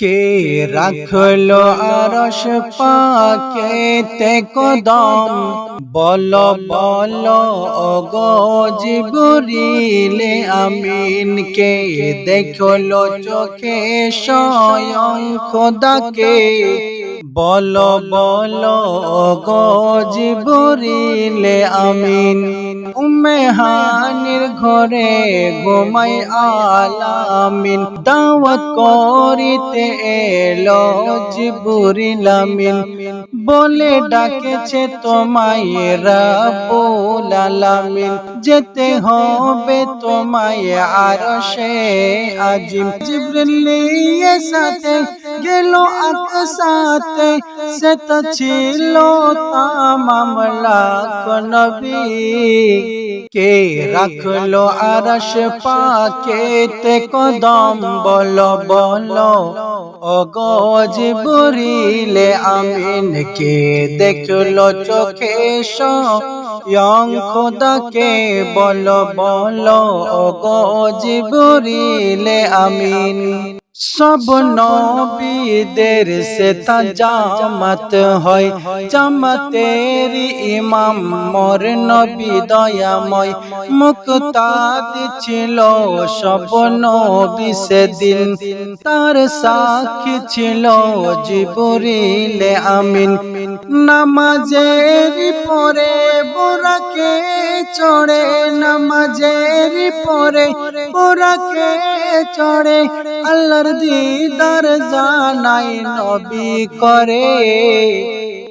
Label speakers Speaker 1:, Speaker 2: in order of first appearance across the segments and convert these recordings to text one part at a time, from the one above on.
Speaker 1: কে রাখল আরশ পাকে তে কদম বল বল, ওগো জিবরিলে আমিন, কে দেখল চোখে স্বয়ং খোদাকে? বল বল, ওগো জিবরিলে আমিন। উম্মেহানির ঘরে ঘুমাই আলামিন। দাওয়াত করিতে এলো জিবরিল আমিন। বলে ডাকেছে তোমায় রাবুল আলামিন। যেতে হবে তোমায় আরশে আজিম। জিবরিল সাথে গেল সাথে সে তো ছিল তামাম লাখ নবী। কে রাখল আরশ পাকে তে কদম বলো বলো গজ বুরিলে আমিন, কে দেখল চোখে সয়ং খোদাকে বলো বলো গজ বুরিলে আমিন। সব নবীদের সে তা জামাত হয়। জামাতের ইমাম মোর নবী দয়াময়। মুক্তাদ ছিল সব নবী সেদিন। তার সাক্ষী ছিল জিবরিলে আমিন। নামাজের পরে বোরাকে চড়ে নামাজের পরে বোরাকে চড়ে, আল্লাহর দিদার জানাই নবী করে।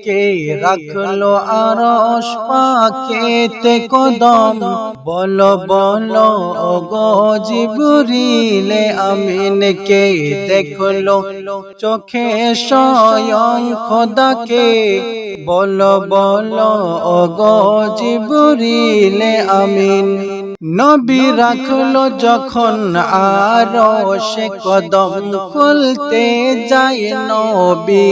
Speaker 1: কে রাখল আরশ পাকেতে কদম? বলো বলো ও গজিবুরিলে আমিন, কে দেখল চোখে স্বয়ং খোদাকে? বলো বলো ও গজিবুরিলে আমিন নবী রাখল যখন আর সে কদম খুলতে যায় নবী।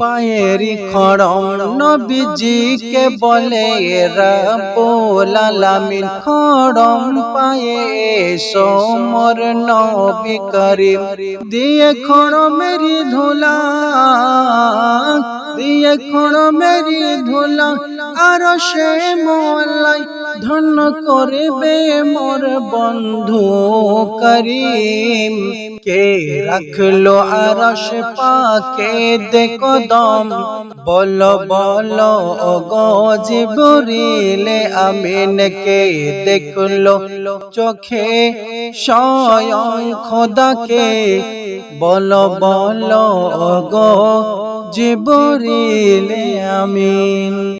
Speaker 1: পায়েরি খড়ম নবীজিকে বলে আলামিন খড়ম পায়ে সোমর নবী করিম। দিয়ে খড়মেরি ধুলা দিয়ে খড়মেরি ধুলা আর সে মোল্লাই ধন্য করবে মোর বন্ধু করিম। কে রাখল আরশ পাকে, দেখো দম। বলো বলো গজিবরিলে আমিন, কে দেখল চোখে স্বয়ং খোদাকে? বলো বলো গো জিবরিলে আমিন।